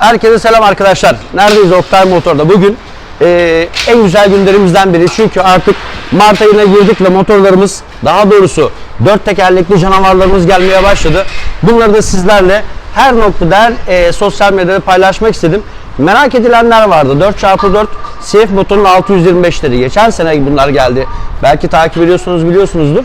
Herkese selam arkadaşlar. Neredeyiz Oktay Motor'da? Bugün eee, en güzel günlerimizden biri. Çünkü artık Mart ayına girdik ve motorlarımız daha doğrusu dört tekerlekli canavarlarımız gelmeye başladı. Bunları da sizlerle her noktada her eee, sosyal medyada paylaşmak istedim. Merak edilenler vardı. 4x4 CF motorun 625'leri. Geçen sene bunlar geldi. Belki takip ediyorsunuz biliyorsunuzdur.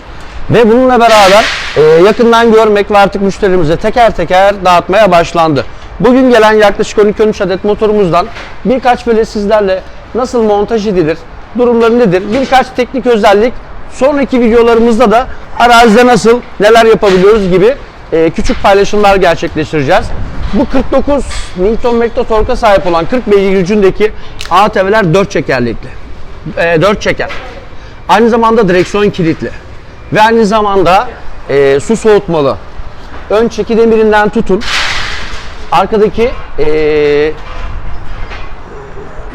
Ve bununla beraber e, yakından görmek ve artık müşterimize teker teker dağıtmaya başlandı. Bugün gelen yaklaşık 12-13 adet motorumuzdan birkaç böyle sizlerle nasıl montaj edilir, durumları nedir, birkaç teknik özellik, sonraki videolarımızda da arazide nasıl, neler yapabiliyoruz gibi e, küçük paylaşımlar gerçekleştireceğiz. Bu 49 Nm torka sahip olan 40 beygir gücündeki ATV'ler 4 çekerlikli. E, 4 çeker. Aynı zamanda direksiyon kilitli. Ve aynı zamanda e, su soğutmalı. Ön çeki demirinden tutun. Arkadaki e,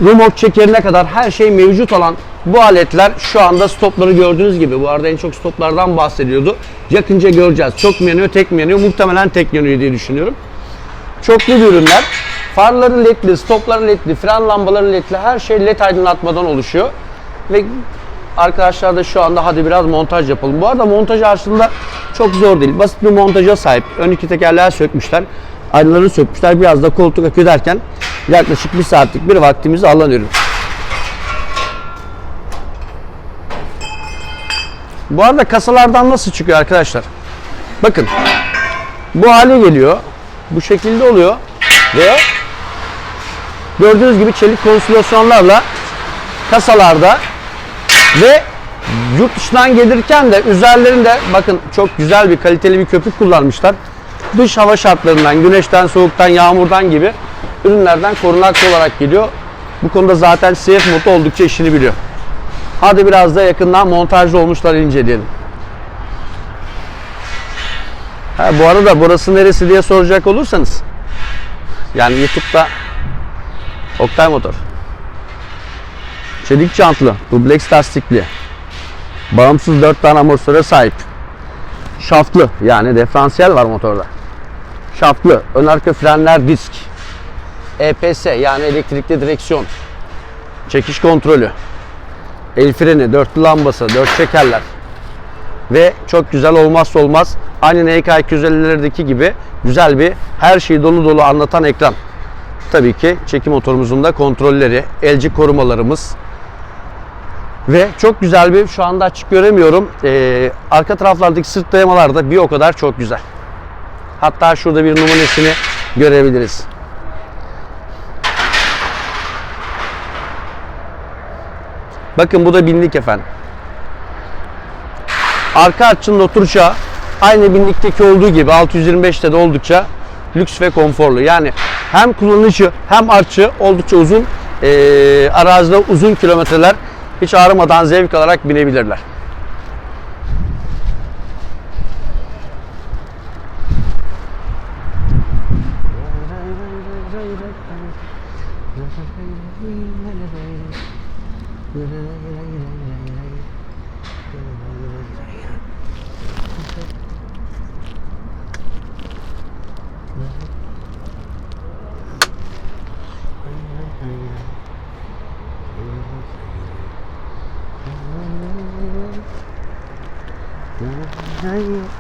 remote çekerine kadar her şey mevcut olan bu aletler şu anda stopları gördüğünüz gibi. Bu arada en çok stoplardan bahsediyordu. Yakınca göreceğiz. Çok mu yanıyor, tek mi yanıyor? Muhtemelen tek yanıyor diye düşünüyorum. Çoklu ürünler. Farları ledli, stopları ledli, fren lambaları ledli, her şey led aydınlatmadan oluşuyor. Ve arkadaşlar da şu anda hadi biraz montaj yapalım. Bu arada montaj aslında çok zor değil. Basit bir montaja sahip. Ön iki tekerleği sökmüşler. Aynaları sökmüşler. Biraz da koltuk akü derken yaklaşık bir saatlik bir vaktimizi alan ürün. Bu arada kasalardan nasıl çıkıyor arkadaşlar? Bakın. Bu hale geliyor. Bu şekilde oluyor. Ve gördüğünüz gibi çelik konsolasyonlarla kasalarda ve yurt dışından gelirken de üzerlerinde bakın çok güzel bir kaliteli bir köpük kullanmışlar. Dış hava şartlarından, güneşten, soğuktan, yağmurdan gibi ürünlerden korunaklı olarak geliyor. Bu konuda zaten CF Moto oldukça işini biliyor. Hadi biraz da yakından montajlı olmuşlar inceleyelim. Ha, bu arada burası neresi diye soracak olursanız yani YouTube'da Oktay Motor Çelik jantlı, dubleks lastikli, bağımsız 4 tane amortisöre sahip, şaftlı yani diferansiyel var motorda. Şaftlı, ön arka frenler disk, EPS yani elektrikli direksiyon, çekiş kontrolü, el freni, dörtlü lambası, dört çekerler ve çok güzel olmazsa olmaz aynı NK 250'lerdeki gibi güzel bir her şeyi dolu dolu anlatan ekran. Tabii ki çekim motorumuzun da kontrolleri, elci korumalarımız, ve çok güzel bir şu anda açık göremiyorum. Ee, arka taraflardaki sırt dayamalar da bir o kadar çok güzel. Hatta şurada bir numunesini görebiliriz. Bakın bu da binlik efendim. Arka açının oturacağı aynı binlikteki olduğu gibi 625'te de oldukça lüks ve konforlu. Yani hem kullanıcı hem artçı oldukça uzun ee, arazide uzun kilometreler hiç ağrımadan zevk alarak binebilirler. Yeah.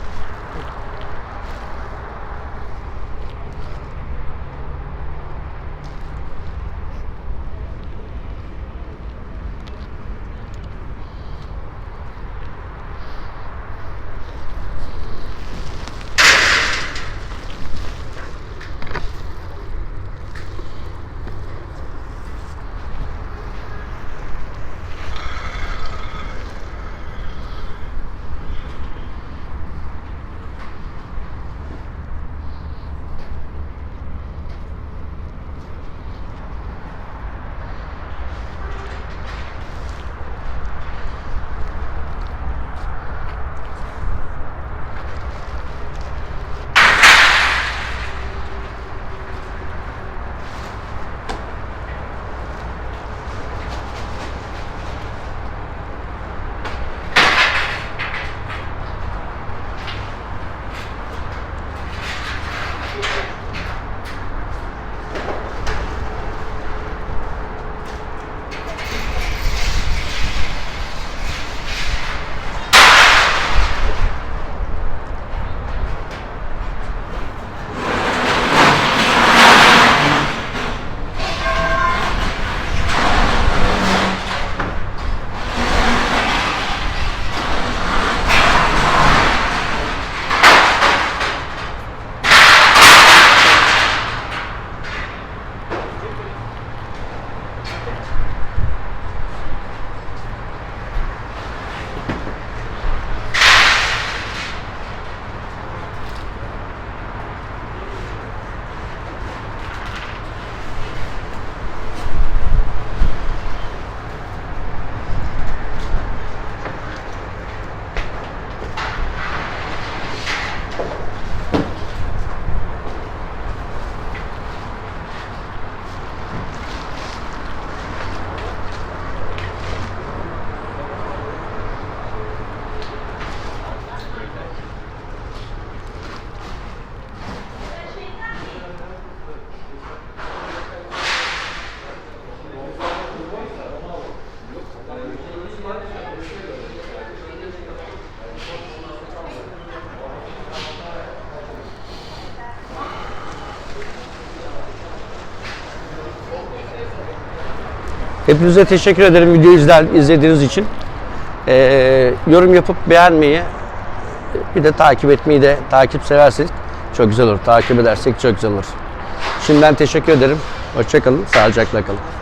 Hepinize teşekkür ederim videoyu izler, izlediğiniz için. Ee, yorum yapıp beğenmeyi, bir de takip etmeyi de takip severseniz çok güzel olur. Takip edersek çok güzel olur. Şimdiden teşekkür ederim. Hoşçakalın, sağlıcakla kalın.